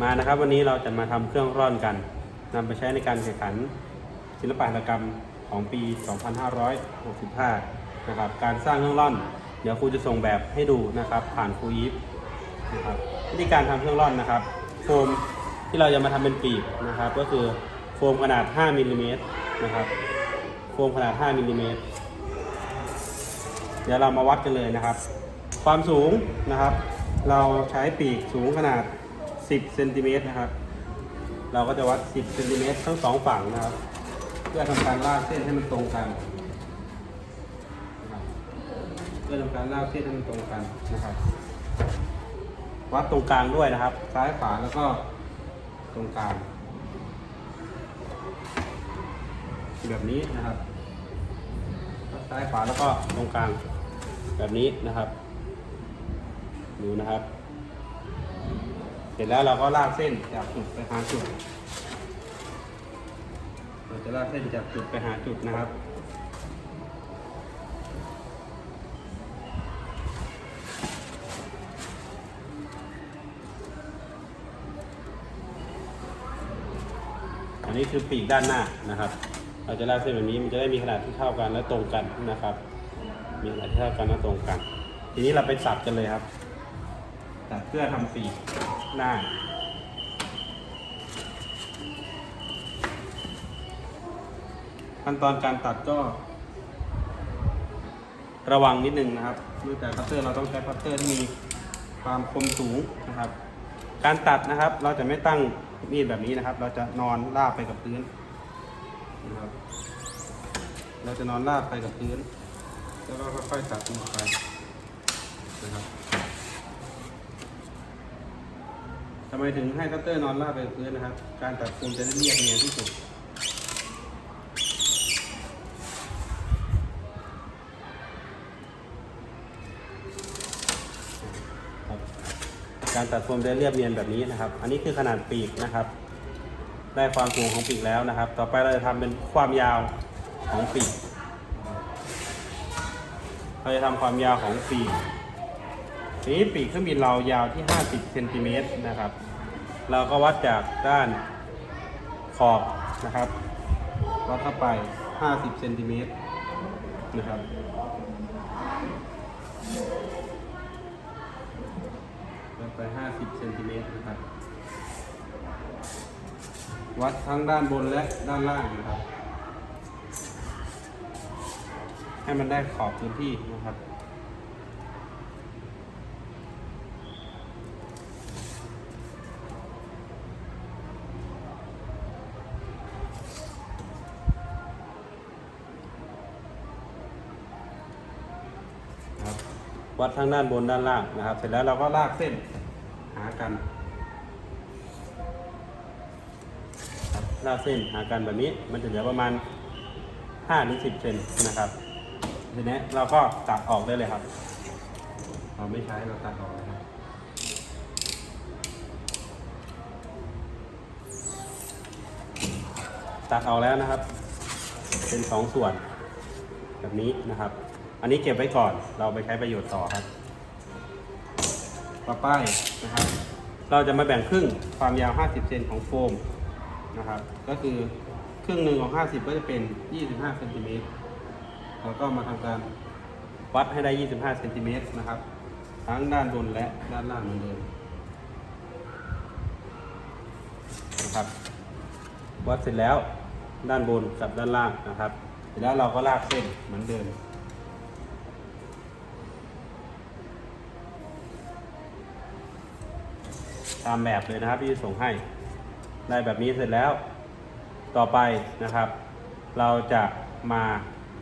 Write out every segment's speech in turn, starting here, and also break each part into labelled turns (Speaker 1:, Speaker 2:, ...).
Speaker 1: มานะครับ วันนี้เราจะมาทำเครื่องร่อนกันนำไปใช้ในการแข่งขัน ศิลปหัตถกรรมของปี 2565 นะครับ การสร้างเครื่องร่อน เดี๋ยวครูจะส่งแบบให้ดูนะครับ ผ่านครูอีฟนะครับวิธีการทำเครื่องร่อนนะครับ โฟมที่เราจะมาทำเป็นปีกนะครับ ก็คือโฟมขนาด 5มิลลิเมตรนะครับ โฟมขนาด 5มิลลิเมตรเดี๋ยวเรามาวัดกันเลยนะครับ ความสูงนะครับ เราใช้ปีกสูงขนาด 10เซนติเมตรนะครับ เราก็จะวัด 10เซนติเมตรทั้งสองฝั่งนะครับ เพื่อทำการลากเส้นให้มันตรงกันเพื่อทำการลากเส้นให้มันตรงกันนะครับ วัดตรงกลางด้วยนะครับ ซ้ายขวาแล้วก็ตรงกลาง แบบนี้นะครับ ซ้ายขวาแล้วก็ตรงกลาง แบบนี้นะครับ ดูนะครับ เสร็จแล้วเราก็ลากเส้นจากจุดไปหาจุด เราจะลากเส้นจากจุดไปหาจุดนะครับอันนี้คือปีกด้านหน้านะครับ เราจะลากเส้นแบบนี้มันจะได้มีขนาดที่เท่ากันและตรงกันนะครับ มีขนาดที่เท่ากันและตรงกัน ทีนี้เราไปสับกันเลยครับ สับเพื่อทำปีหน้าขั้นตอนการตัดก็ ระวังนิดนึงนะครับเนื่องจากคัตเตอร์เราต้องใช้คัตเตอร์ที่มีความคมสูงนะครับ การตัดนะครับ เราจะไม่ตั้งมีดแบบนี้นะครับ เราจะนอนราบไปกับพื้นนะครับ เราจะนอนราบไปกับพื้น แล้วก็ค่อยๆตัดลงไปนะครับ ทำไมถึงให้คัตเตอร์นอนราบไปกับพื้นนะครับ การตัดคมจะได้เรียบเนียนที่สุดการตัดโฟมจะเรียบเนียนแบบนี้นะครับ อันนี้คือขนาดปีกนะครับ ได้ความสูงของปีกแล้วนะครับ ต่อไปเราจะทำเป็นความยาวของปีก เราจะทำความยาวของปีก ทีนี้ปีกเครื่องบินเรายาวที่ 50เซนติเมตรนะครับ เราก็วัดจากด้านขอบนะครับ วัดเข้าไป 50เซนติเมตรนะครับลงไป 50เซนติเมตรนะครับ วัดทั้งด้านบนและด้านล่างนะครับ ให้มันได้ขอบพื้นที่นะครับ วัดทั้งด้านบนด้านล่างนะครับ เสร็จแล้วเราก็ลากเส้นหากันครับลากเส้นหากันแบบนี้ มันจะเหลือประมาณ5ถึง10เซนนะครับทีนี้เราก็ตัดออกได้เลยครับ เราไม่ใช้เราตัดออกเลยครับตัดออกแล้วนะครับ เป็นสองส่วนแบบนี้นะครับ อันนี้เก็บไว้ก่อนเราไปใช้ประโยชน์ต่อครับต่อไปนะครับ เราจะมาแบ่งครึ่งความยาว 50 เซนของโฟมนะครับ ก็คือครึ่งหนึ่งของ 50 ก็จะเป็น 25เซนติเมตรเราก็มาทำการวัดให้ได้ 25เซนติเมตรนะครับ ทั้งด้านบนและด้านล่างเหมือนเดิมนะครับ วัดเสร็จแล้วด้านบนกับด้านล่างนะครับ เสร็จแล้วเราก็ลากเส้นเหมือนเดิม ตามแบบเลยนะครับ ที่ส่งให้ได้แบบนี้เสร็จแล้ว ต่อไปนะครับ เราจะมา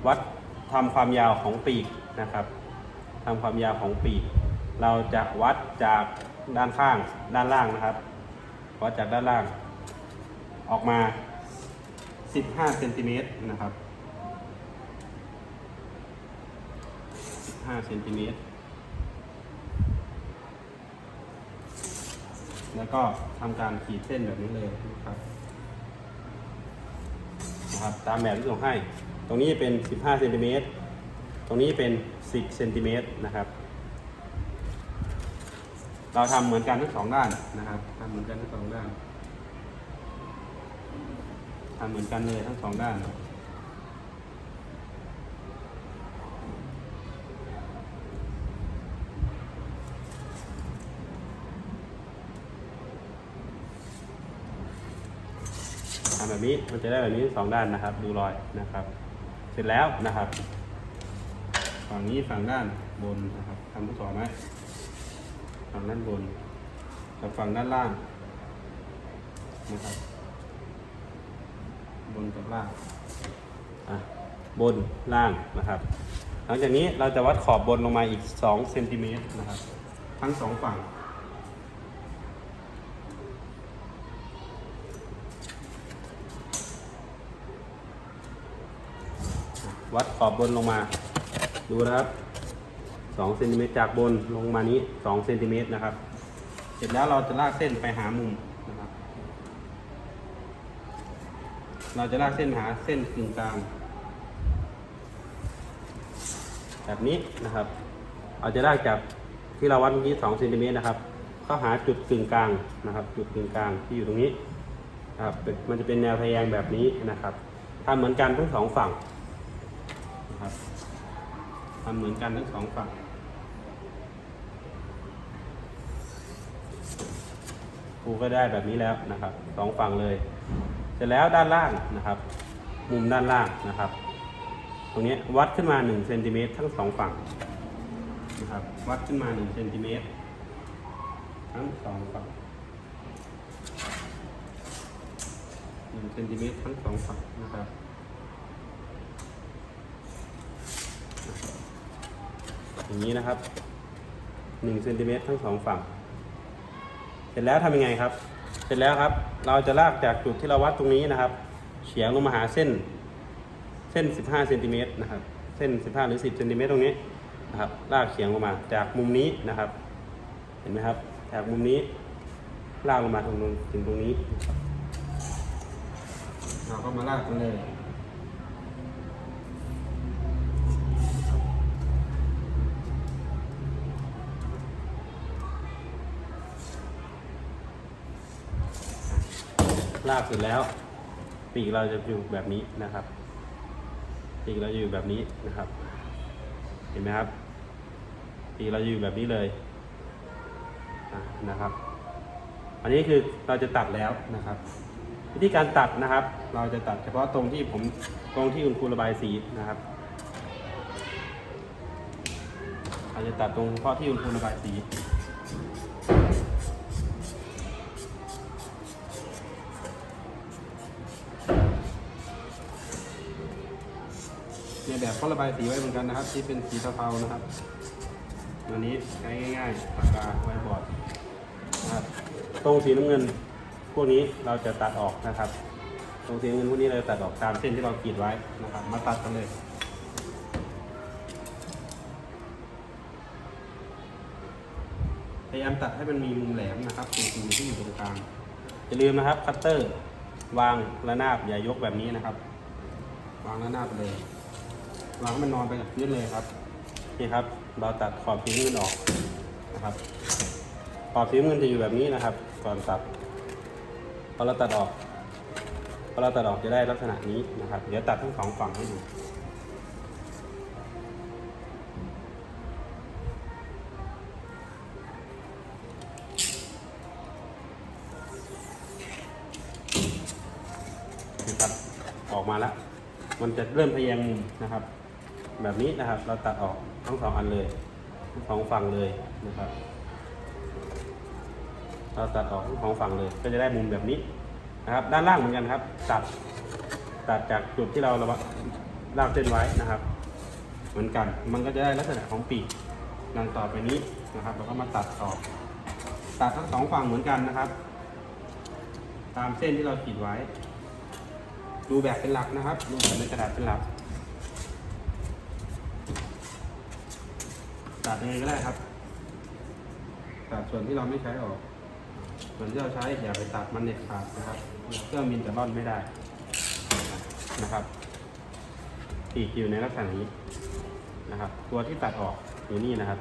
Speaker 1: วัดทำความยาวของปีกนะครับทำความยาวของปีก เราจะวัดจากด้านข้างด้านล่างนะครับ วัดจากด้านล่าง ออกมา 15เซนติเมตรนะครับ 15เซนติเมตร แล้วก็ทำการขีดเส้นแบบนี้เลยนะครับนะครับ ตามแบบที่ส่งให้ ตรงนี้เป็น 15เซนติเมตรตรงนี้เป็น 10เซนติเมตรนะครับ เราเราทำเหมือนกันทั้งสองด้านนะครับทำเหมือนกันทั้งสองด้านทำเหมือนกันเลยทั้งสองด้าน แบบนี้มันจะได้แบบนี้สองด้านนะครับ ดูรอยนะครับ เสร็จแล้วนะครับ ฝั่งนี้ฝั่งด้านบนนะครับทำทดสอบไหมฝั่งด้านบนกับฝั่งด้านล่างนะครับ บนกับล่างอะบนล่างนะครับ หลังจากนี้เราจะวัดขอบบนลงมาอีก2เซนติเมตรนะครับ ทั้งสองฝั่ง วัดขอบบนลงมา ดูนะครับ2เซนติเมตรจากบนลงมานี้2เซนติเมตรนะครับ เสร็จแล้วเราจะลากเส้นไปหามุมนะครับ เราจะลากเส้นหาเส้นกึ่งกลาง แบบนี้นะครับ เราจะลากจากที่เราวัดเมื่อกี้2เซนติเมตรนะครับเข้าหาจุดกึ่งกลางนะครับ จุดกึ่งกลางที่อยู่ตรงนี้นะครับมันจะเป็นแนวทะแยงแบบนี้นะครับทำเหมือนกันทั้งสองฝั่ง นะครับทำเหมือนกันทั้งสองฝั่งครูก็ได้แบบนี้แล้วนะครับสองฝั่งเลย เสร็จแล้วด้านล่างนะครับ มุมด้านล่างนะครับ ตรงนี้วัดขึ้นมา1เซนติเมตรทั้งสองฝั่งนะครับวัดขึ้นมา1เซนติเมตรทั้งสองฝั่ง1เซนติเมตรทั้งสองฝั่งนะครับ อย่างนี้นะครับ1เซนติเมตรทั้งสองฝั่ง เสร็จแล้วทำยังไงครับ เสร็จแล้วครับ เราจะลากจากจุดที่เราวัดตรงนี้นะครับ เฉียงลงมาหาเส้น เส้น15เซนติเมตรนะครับ เส้น15หรือ10เซนติเมตรตรงนี้นะครับ ลากเฉียงลงมาจากมุมนี้นะครับ เห็นไหมครับ จากมุมนี้ ลากลงมาถึงตรงถึงตรงนี้ เราก็มาลากกันเลย ลากเสร็จแล้วปีกเราจะอยู่แบบนี้นะครับ ปีกเราจะอยู่แบบนี้นะครับ เห็นไหมครับ ปีกเราอยู่แบบนี้เลยนะครับ อันนี้คือเราจะตัดแล้วนะครับ วิธีการตัดนะครับ เราจะตัดเฉพาะตรงที่ผมตรงที่คุณครูระบายสีนะครับเราจะตัดตรงเฉพาะที่คุณครูระบายสี เนี่ยแบบเขาระบายสีไว้เหมือนกันนะครับ ที่เป็นสีเทาๆนะครับอันนี้ใช้ง่ายๆปากกาไวบอร์ดนะครับตรงสีน้ำเงินพวกนี้เราจะตัดออกนะครับ ตรงสีน้ำเงินพวกนี้เราจะตัดออกตามเส้นที่เราขีดไว้นะครับ มาตัดกันเลยพยายามตัดให้มันมีมุมแหลมนะครับตรงสีที่อยู่ตรงกลางอย่าลืมนะครับคัตเตอร์ วางระนาบอย่ายกแบบนี้นะครับ วางระนาบไปเลย วางให้มันนอนไปกับพื้นเลยครับนี่ครับ เราตัดขอบสีน้ำเงินออกนะครับ ขอบสีน้ำเงินจะอยู่แบบนี้นะครับ ก่อนตัดพอเราตัดออกพอเราตัดออกจะได้ลักษณะนี้นะครับ เดี๋ยวตัดทั้งสองฝั่งให้ดูนะครับออกมาแล้ว มันจะเริ่มทะแยงมุมนะครับ แบบนี้นะครับ เราตัดออกทั้งสองอันเลยทั้งสองฝั่งเลยนะครับ เราตัดออกทั้งสองฝั่งเลย ก็จะได้มุมแบบนี้นะครับ ด้านล่างเหมือนกันครับ ตัดตัดจากจุดที่เราระบลากเส้นไว้นะครับ เหมือนกัน มันก็จะได้ลักษณะของปีกดังต่อไปนี้นะครับ เราก็มาตัดต่อตัดทั้งสองฝั่งเหมือนกันนะครับ ตามเส้นที่เราขีดไว้ ดูแบบเป็นหลักนะครับ ดูแบบในกระดาษเป็นหลัก ตัดยังไงก็ได้ครับ ตัดส่วนที่เราไม่ใช้ออก ส่วนที่เราใช้อย่าไปตัดมันเด็ดขาดนะครับเครื่องบินจะร่อนไม่ได้นะครับปีกอยู่ในลักษณะนี้นะครับ ตัวที่ตัดออกอยู่นี่นะครับ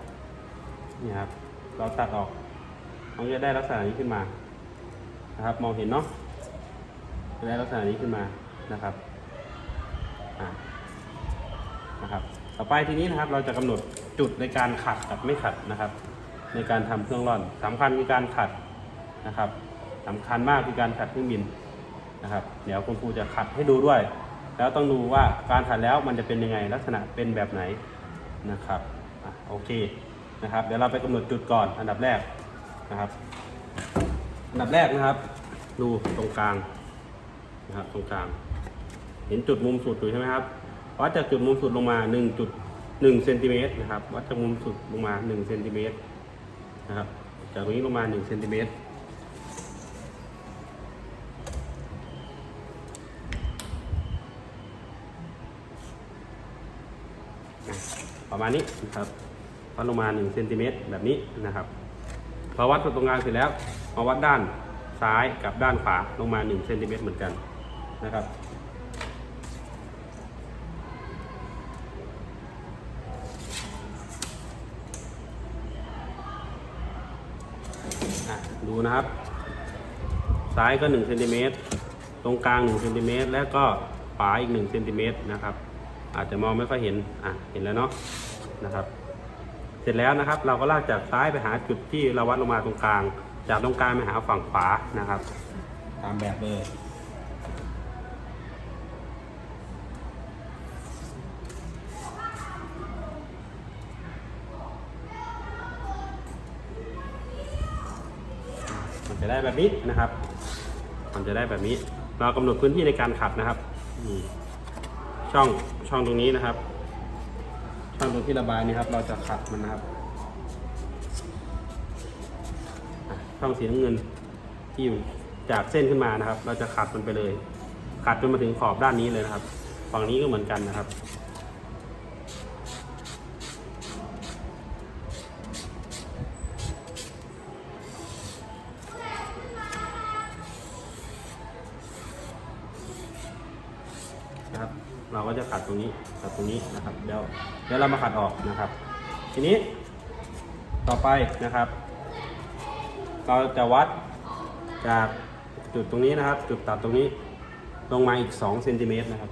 Speaker 1: นี่ครับ เราตัดออกมันจะได้ลักษณะนี้ขึ้นมา นะครับ มองเห็นเนาะจะได้ลักษณะนี้ขึ้นมานะครับอ่านะครับ ต่อไปทีนี้นะครับเราจะกำหนด จุดในการขัดกับไม่ขัดนะครับ ในการทำเครื่องร่อนสำคัญคือการขัดนะครับสำคัญมากคือการขัดเครื่องบินนะครับ เดี๋ยวคุณครูจะขัดให้ดูด้วย แล้วต้องดูว่าการขัดแล้วมันจะเป็นยังไงลักษณะเป็นแบบไหนนะครับอโอเคนะครับ เดี๋ยวเราไปกำหนดจุดก่อนอันดับแรกนะครับ อันดับแรกนะครับ ดูตรงกลางนะครับตรงกลาง เห็นจุดมุมสุดอยู่ใช่ไหมครับวัดจากจุดมุมสุดลงมา 1เซนติเมตรนะครับ วัดจากมุมสุดลงมา1เซนติเมตรนะครับ จากตรงนี้ลงมา1เซนติเมตรประมาณนี้นะครับวัดลงมา1เซนติเมตรแบบนี้นะครับ พอวัดตรงกลางเสร็จแล้ว มาวัดด้านซ้ายกับด้านขวาลงมา1เซนติเมตรเหมือนกันนะครับ ดูนะครับ ซ้ายก็1เซนติเมตรตรงกลาง1เซนติเมตรและก็ขวาอีก1เซนติเมตรนะครับ อาจจะมองไม่ค่อยเห็นอะเห็นแล้วเนาะนะครับ เสร็จแล้วนะครับ เราก็ลากจากซ้ายไปหาจุดที่เราวัดลงมาตรงกลาง จากตรงกลางไปหาฝั่งขวานะครับ ตามแบบเลยมันจะ ได้แบบนี้นะครับ มันจะได้แบบนี้ เรากำหนดพื้นที่ในการขัดนะครับช่องช่องตรงนี้นะครับ ช่องตรงที่ระบายนี่ครับ เราจะขัดมันนะครับช่องสีน้ำเงินที่อยู่จากเส้นขึ้นมานะครับ เราจะขัดมันไปเลย ขัดจนมาถึงขอบด้านนี้เลยนะครับ ฝั่งนี้ก็เหมือนกันนะครับ เราก็จะขัด ตรงนี้ขัดตรงนี้นะครับเดี๋ยวเดี๋ยวเรามาขัดออกนะครับ ทีนี้ต่อไปนะครับ เราจะวัดจากจุดตรงนี้นะครับ จุดตัดตรงนี้ลงมาอีก2เซนติเมตรนะครับ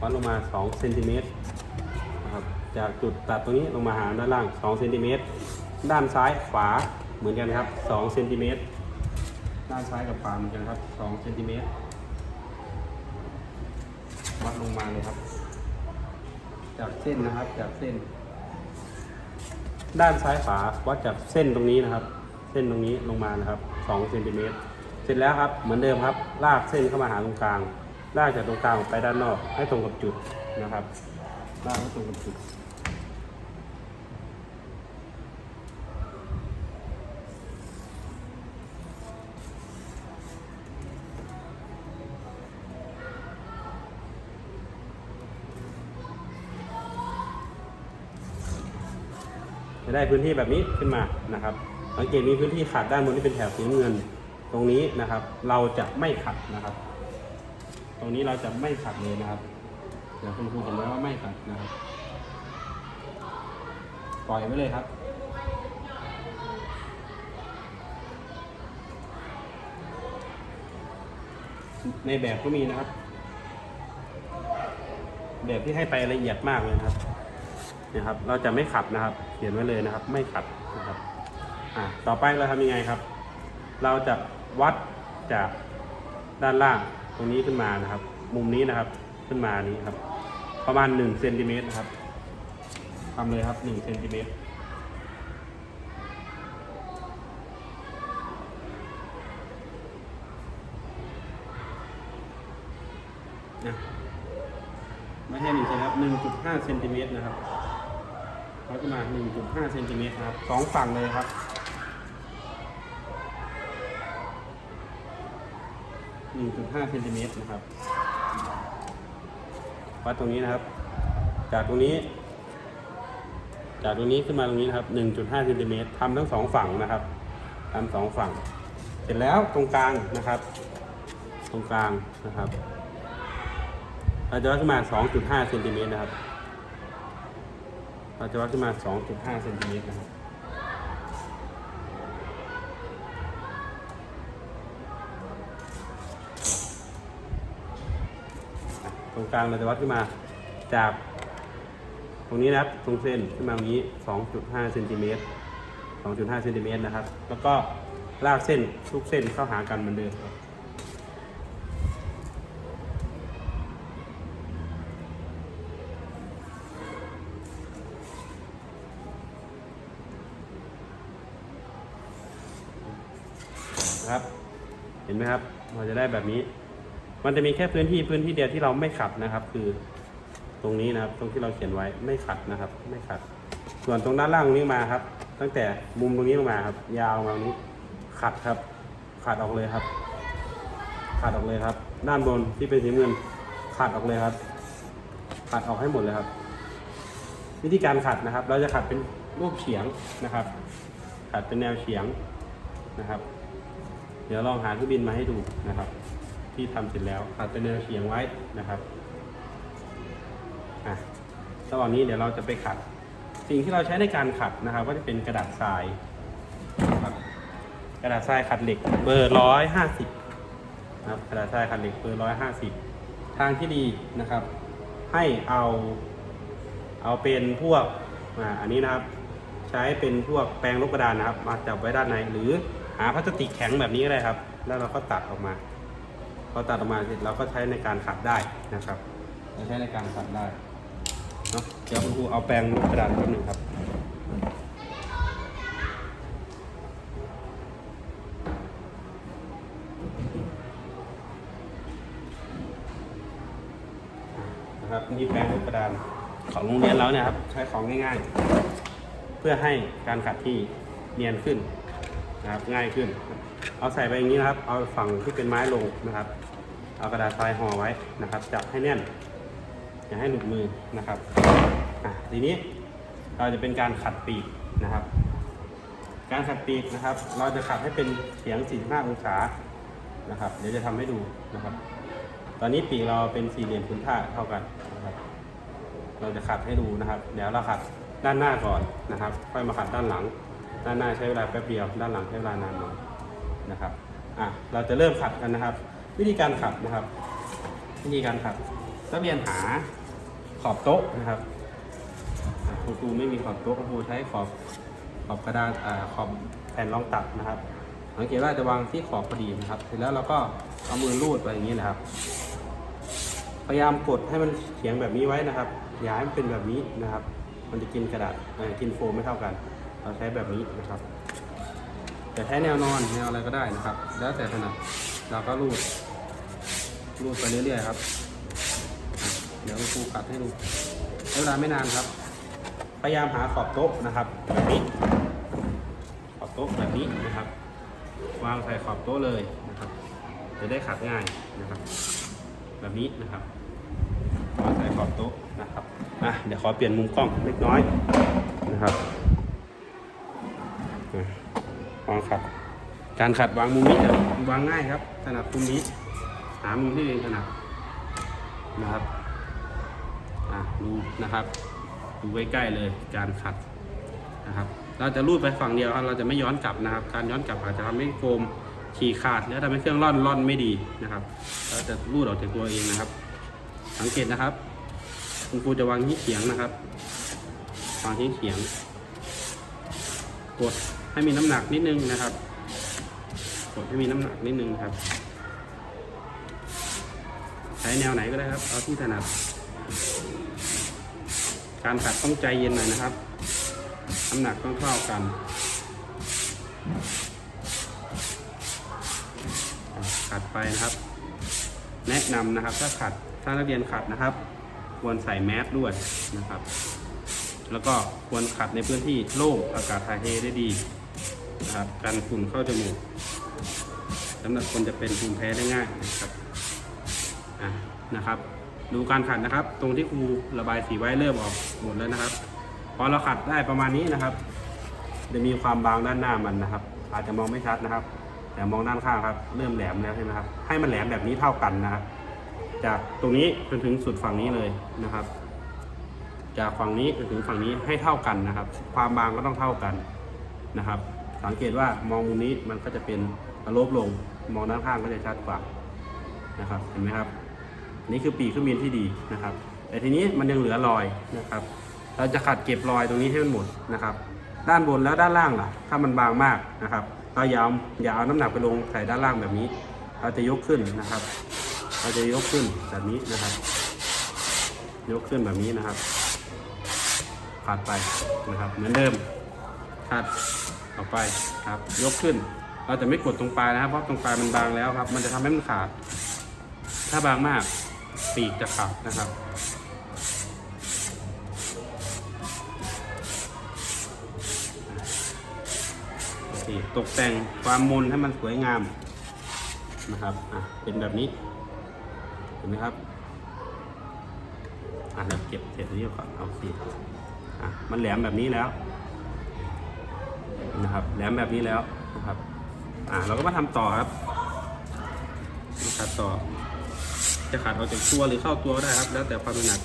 Speaker 1: วัดลงมา2เซนติเมตร จากจุดตัดตรงนี้ลงมาหาด้านล่าง2เซนติเมตรด้านซ้ายขวาเหมือนกันครับ2เซนติเมตรด้านซ้ายกับขวาเหมือนกันครับ2เซนติเมตรวัดลงมาเลยครับ จากเส้นนะครับจากเส้น ด้านซ้ายขวาวัดจากเส้นตรงนี้นะครับ เส้นตรงนี้ลงมานะครับ2เซนติเมตรเสร็จแล้วครับเหมือนเดิมครับ ลากเส้นเข้ามาหาตรงกลางลากจากตรงกลางไปด้านนอกให้ตรงกับจุดนะครับลากให้ตรงกับจุด ได้พื้นที่แบบนี้ขึ้นมานะครับสังเกตมีพื้นที่ขัดด้านบนที่เป็นแถบสีน้ำเงิน ตรงนี้นะครับ เราจะไม่ขัดนะครับ ตรงนี้เราจะไม่ขัดเลยนะครับเดี๋ยวคุณครูเห็นไหมว่าไม่ขัดนะครับปล่อยไว้เลยครับในแบบก็มีนะครับ แบบที่ให้ไปละเอียดมากเลยครับ นี่ยครับ เราจะไม่ขัดนะครับ เขียนไว้เลยนะครับ ไม่ขัดนะครับอ่าต่อไปเราทำยังไงครับ เราจะวัดจากด้านล่างตรงนี้ขึ้นมานะครับ มุมนี้นะครับขึ้นมานี้ครับ ประมาณ1เซนติเมตรนะครับทำเลยครับ1เซนติเมตรนะไม่ใช่1เซนครับ1.5เซนติเมตรนะครับ วัดขึ้นมา1.5เซนติเมตรครับสองฝั่งเลยครับ1.5เซนติเมตรนะครับวัดตรงนี้นะครับ จากตรงนี้ จากตรงนี้ขึ้นมาตรงนี้นะครับ1.5เซนติเมตรทำทั้งสองฝั่งนะครับทำสองฝั่ง เสร็จแล้วตรงกลางนะครับ ตรงกลางนะครับเราจะวัดขึ้นมา 2.5เซนติเมตรนะครับ เราจะวัดขึ้นมา 2.5เซนติเมตรนะครับตรงกลางเราจะวัดขึ้นมาจากตรงนี้นะครับตรงเส้นขึ้นมาตรงนี้ 2.5เซนติเมตร2.5เซนติเมตรนะครับ แล้วก็ลากเส้นทุกเส้นเข้าหากันเหมือนเดิมครับ นะครับ เห็นไหมครับ เราจะได้แบบนี้ มันจะมีแค่พื้นที่พื้นที่เดียวที่เราไม่ขัดนะครับ คือตรงนี้นะครับ ตรงที่เราเขียนไว้ไม่ขัดนะครับ ไม่ขัด ส่วนตรงด้านล่างตรงนี้มาครับ ตั้งแต่มุมตรงนี้ลงมาครับ ยาวมาตรงนี้ขัดครับ ขัดออกเลยครับ ขัดออกเลยครับ ด้านบนที่เป็นสีเงินขัดออกเลยครับ ขัดออกให้หมดเลยครับ วิธีการขัดนะครับ เราจะขัดเป็นรูปเฉียงนะครับ ขัดเป็นแนวเฉียงนะครับ เดี๋ยวลองหาเครื่องบินมาให้ดูนะครับ ที่ทำเสร็จแล้วขัดเป็นแนวเฉียงไว้นะครับอะระหว่างนี้เดี๋ยวเราจะไปขัด สิ่งที่เราใช้ในการขัดนะครับ ก็จะเป็นกระดาษทรายกระดาษทรายขัดเหล็กเบอร์ร้อยห้าสิบนะครับกระดาษทรายขัดเหล็กเบอร์ร้อยห้าสิบทางที่ดีนะครับ ให้เอาเอาเป็นพวกอ่าอันนี้นะครับ ใช้เป็นพวกแปรงลบกระดานนะครับ มาจับไว้ด้านในหรือ หาพลาสติกแข็งแบบนี้ก็ได้ครับ แล้วเราก็ตัดออกมาพอตัดออกมาเสร็จเราก็ใช้ในการขัดได้นะครับเราใช้ในการขัดได้เนาะเดี๋ยวคุณครูเอาแปรงลบกระดานแป๊บหนึ่งครับนะครับนี่แปรงลบกระดานของโรงเรียนเราเนี่ยครับใช้ของง่ายๆ เพื่อให้การขัดที่เนียนขึ้น นะครับ ง่ายขึ้น เอาใส่ไปอย่างนี้นะครับ เอาฝั่งที่เป็นไม้ลงนะครับ เอากระดาษทรายห่อไว้นะครับ จับให้แน่น อย่าให้หลุดมือนะครับอะทีนี้เราจะเป็นการขัดปีกนะครับ การขัดปีกนะครับ เราจะขัดให้เป็นเฉียง 45 องศานะครับ เดี๋ยวจะทำให้ดูนะครับ ตอนนี้ปีกเราเป็นสี่เหลี่ยมพื้นท่าเท่ากันนะครับ เราจะขัดให้ดูนะครับ เดี๋ยวเราขัดด้านหน้าก่อนนะครับ ค่อยมาขัดด้านหลัง ด้านหน้าใช้เวลาแป๊บเดียว ด้านหลังใช้เวลานานหน่อยนะครับอะเราจะเริ่มขัดกันนะครับ วิธีการขัดนะครับ วิธีการขัดนักเรียนหาขอบโต๊ะนะครับคุณครูไม่มีขอบโต๊ะคุณครูใช้ขอบขอบกระดานอ่าขอบแผ่นรองตัดนะครับสังเกตว่าจะวางที่ขอบพอดีนะครับ เสร็จแล้วเราก็เอามือลูดไปอย่างนี้นะครับ พยายามกดให้มันเฉียงแบบนี้ไว้นะครับ อย่าให้มันเป็นแบบนี้นะครับ มันจะกินกระดาษกินโฟมไม่เท่ากัน เราใช้แบบนี้นะครับจะใช้แนวนอนแนวอะไรก็ได้นะครับ แล้วแต่ถนัดเราก็รูดรูดไปเรื่อยๆครับ เดี๋ยวครูขัดให้ดูใช้เวลาไม่นานครับ พยายามหาขอบโต๊ะนะครับ แบบนี้ ขอบโต๊ะแบบนี้นะครับ วางใส่ขอบโต๊ะเลยนะครับ จะได้ขัดง่ายนะครับ แบบนี้นะครับวางใส่ขอบโต๊ะนะครับอะเดี๋ยวขอเปลี่ยนมุมกล้องเล็กน้อยนะครับ วางขัด การขัดวางมุมนี้จะวางง่ายครับถนัดมุมนี้ หามุมที่เองถนัดนะครับอะดูนะครับ ดูใกล้ๆเลยการขัดนะครับ เราจะรูดไปฝั่งเดียวครับ เราจะไม่ย้อนกลับนะครับ การย้อนกลับอาจจะทำให้โฟมฉีกขาดหรือทำให้เครื่องร่อนร่อนไม่ดีนะครับ เราจะรูดออกจากตัวเองนะครับ สังเกตนะครับ คุณครูจะวางที่เขียงนะครับ วางที่เขียงกด ให้มีน้ำหนักนิดนึงนะครับกดให้มีน้ำหนักนิดนึงครับ ใช้แนวไหนก็ได้ครับ เอาที่ถนัด การขัดต้องใจเย็นหน่อยนะครับ น้ำหนักต้องเท่ากันขัดไปนะครับ แนะนำนะครับถ้าขัดถ้านักเรียนขัดนะครับ ควรใส่แมสด้วยนะครับ แล้วก็ควรขัดในพื้นที่โล่งอากาศถ่ายเทได้ดี นะครับกันฝุ่นเข้าจมูกสำหรับคนจะเป็นภูมิแพ้ได้ง่ายนะครับอะนะครับ ดูการขัดนะครับ ตรงที่ครูระบายสีไว้เริ่มออกหมดแล้วนะครับพอเราขัดได้ประมาณนี้นะครับ จะมีความบางด้านหน้ามันนะครับ อาจจะมองไม่ชัดนะครับ แต่มองด้านข้างครับ เริ่มแหลมแล้วใช่ไหมครับ ให้มันแหลมแบบนี้เท่ากันนะครับ จากตรงนี้จนถึงสุดฝั่งนี้เลยนะครับ จากฝั่งนี้จนถึงฝั่งนี้ให้เท่ากันนะครับ ความบางก็ต้องเท่ากันนะครับ สังเกตว่ามองมุมนี้มันก็จะเป็นลบลง มองด้านข้างก็จะชัดกว่านะครับ เห็นไหมครับนี่คือปีกเครื่องบินที่ดีนะครับ แต่ทีนี้มันยังเหลือรอยนะครับ เราจะขัดเก็บรอยตรงนี้ให้มันหมดนะครับ ด้านบนแล้วด้านล่างล่ะ ถ้ามันบางมากนะครับ เราอย่าเอาอย่าเอาน้ำหนักไปลงใส่ด้านล่างแบบนี้ เราจะยกขึ้นนะครับ เราจะยกขึ้นแบบนี้นะครับ ยกขึ้นแบบนี้นะครับขัดไปนะครับ เหมือนเดิมขัด ออกไปครับยกขึ้น เราจะไม่กดตรงปลายนะครับเพราะตรงปลายมันบางแล้วครับ มันจะทำให้มันขาด ถ้าบางมากปีกจะขาดนะครับตกแต่งความมนให้มันสวยงามนะครับอะเป็นแบบนี้ เห็นไหมครับอะเราเก็บเศษนี้ก่อนเอาสิอะมันแหลมแบบนี้แล้ว นะครับแหลมแบบนี้แล้วนะครับอะเราก็มาทำต่อครับขัดต่อ จะขัดออกจากตัวหรือเข้าตัวก็ได้ครับ แล้วแต่ความถนัด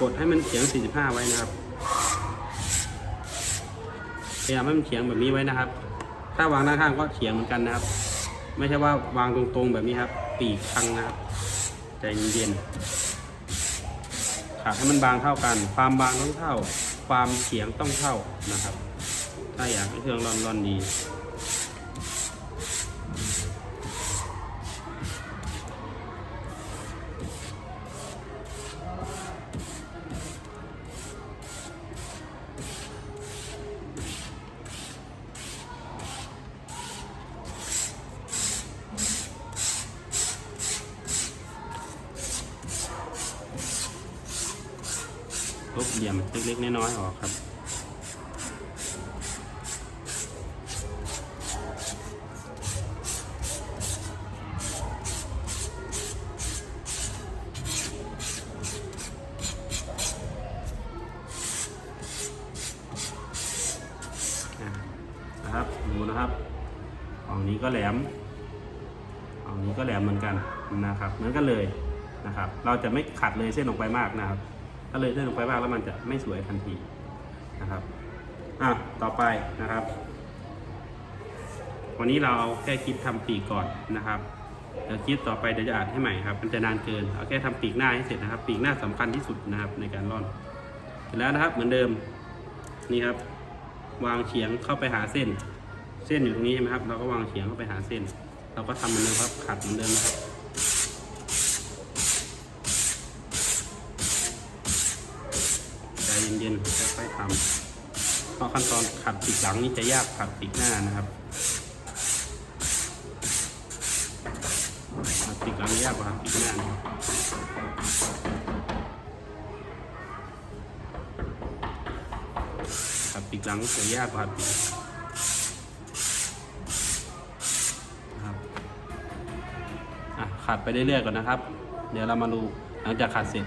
Speaker 1: กดให้มันเฉียง 45 ไว้นะครับพยายามให้มันเฉียงแบบนี้ไว้นะครับ ถ้าวางด้านข้างก็เฉียงเหมือนกันนะครับ ไม่ใช่ว่าวางตรงๆแบบนี้ครับ ปีกพังนะครับใจเย็นๆขาดให้มันบางเท่ากัน ความบางต้องเท่า ความเฉียงต้องเท่านะครับ ถ้าอยากให้เครื่องร่อนร่อนดี ลบเหลี่ยมเล็กๆน้อยๆออกครับ นะครับ ดูนะครับฝั่งนี้ก็แหลมฝั่งนี้ก็แหลมเหมือนกันนะครับ เหมือนกันเลยนะครับ เราจะไม่ขัดเลยเส้นลงไปมากนะครับ ถ้าเลยเส้นลงไปมากแล้วมันจะไม่สวยทันทีนะครับอะต่อไปนะครับ วันนี้เราเอาแค่คลิปทำปีกก่อนนะครับเดี๋ยวคลิปต่อไปเดี๋ยวจะอ่านให้ใหม่ครับ มันจะนานเกินเอาแค่ทำปีกหน้าให้เสร็จนะครับ ปีกหน้าสำคัญที่สุดนะครับในการร่อนเสร็จแล้วนะครับเหมือนเดิมนี่ครับ วางเฉียงเข้าไปหาเส้น เส้นอยู่ตรงนี้ใช่ไหมครับ เราก็วางเฉียงเข้าไปหาเส้น เราก็ทำเหมือนเดิมครับขัดเหมือนเดิมนะครับ ใจ เย็นๆค่อยๆทำเพราะขั้นตอนขัดปีกหลังนี่จะยากขัดปีกหน้านะครับขัดปีกหลังยากกว่าขัดปีกหน้านะขัดปีกหลังจะยากกว่าขัดปีกนะครับอะขัดไปเรื่อยๆก่อนนะครับ เดี๋ยวเรามาดูหลังจากขัดเสร็จ